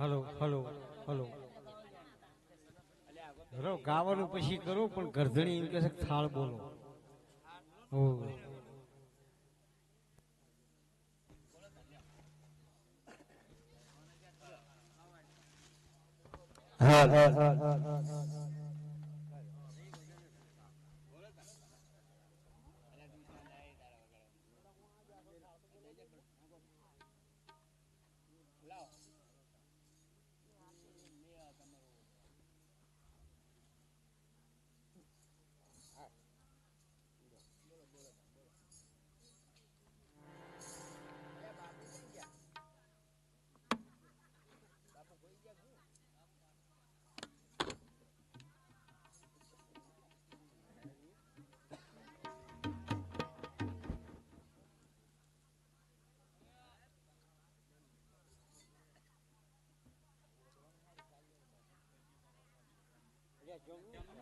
Hello hello hello. Hello ગાવાનું પછી કરો, પણ ગરધણી એમ કે થાળ બોલો. હા હા દેવીર Yeah, John.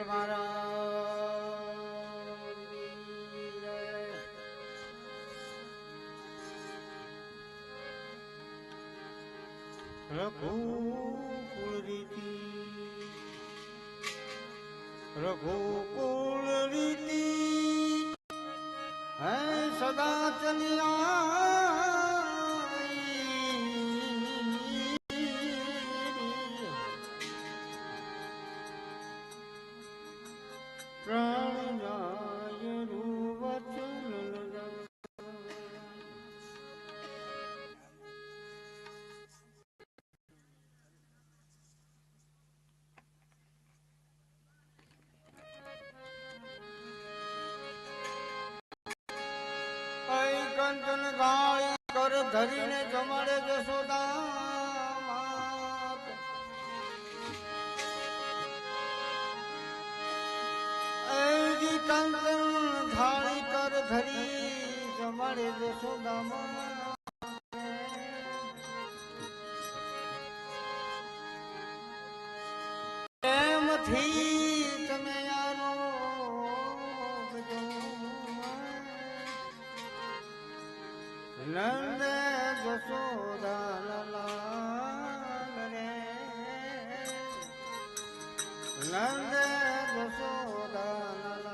મહારાજની જય. રઘુકુળ રીતિ રઘુકુળ રીતિ હે સદા ચલિયા from એમથી તમે નંદ જસોદાલાલ રે નંદ જસોદાલાલ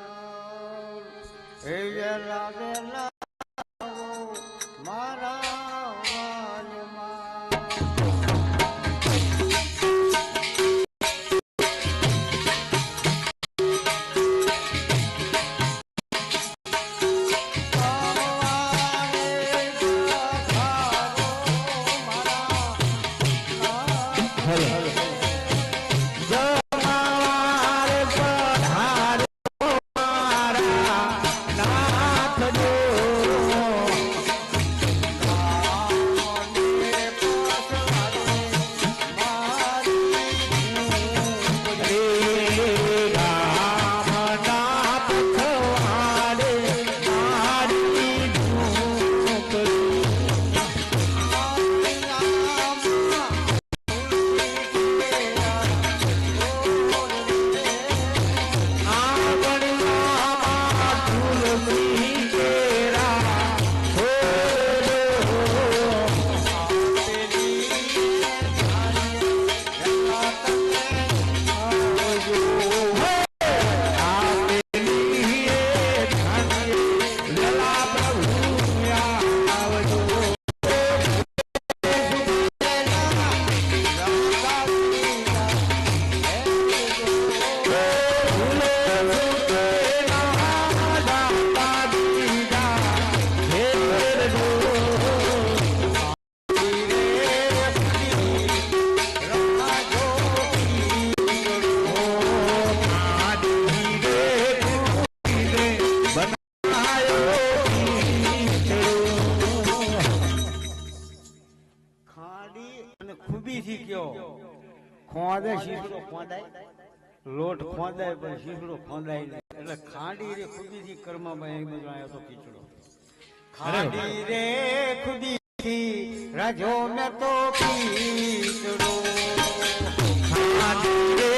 એ લાગેલા લોટ ખોદાય પણ શીશડો ખોદાય નહીં. એટલે ખાંડી રે ખૂબીથી કર્મમાં એક બાજુ આવ્યો તો ખીચડો. ખાંડી રે ખૂબીથી રાજો ન તો ખીચડો. ખાંડી રે